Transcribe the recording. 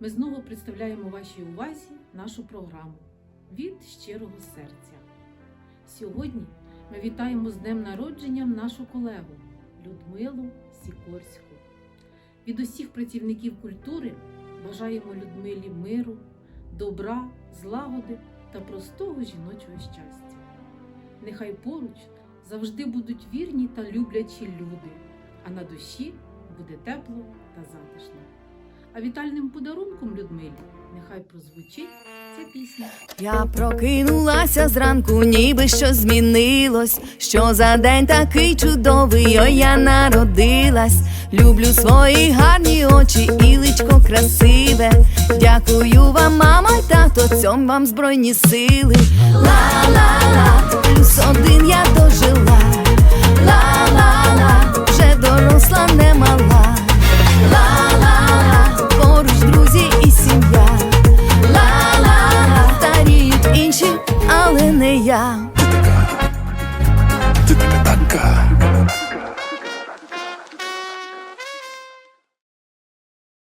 ми знову представляємо вашій увазі нашу програму від щирого серця. Сьогодні ми вітаємо з днем народження нашу колегу Людмилу Сікорську. Від усіх працівників культури бажаємо Людмилі миру, добра, злагоди та простого жіночого щастя. Нехай поруч завжди будуть вірні та люблячі люди, а на душі буде тепло та затишно. А вітальним подарунком Людмилі нехай прозвучить ця пісня. Я прокинулася зранку, ніби щось змінилось. Що за день такий чудовий, ой, я народилась. Люблю свої гарні очі і личко красиве. Дякую вам, мама й тато, цьом вам збройні сили. Ла-ла-ла, інші, але не я.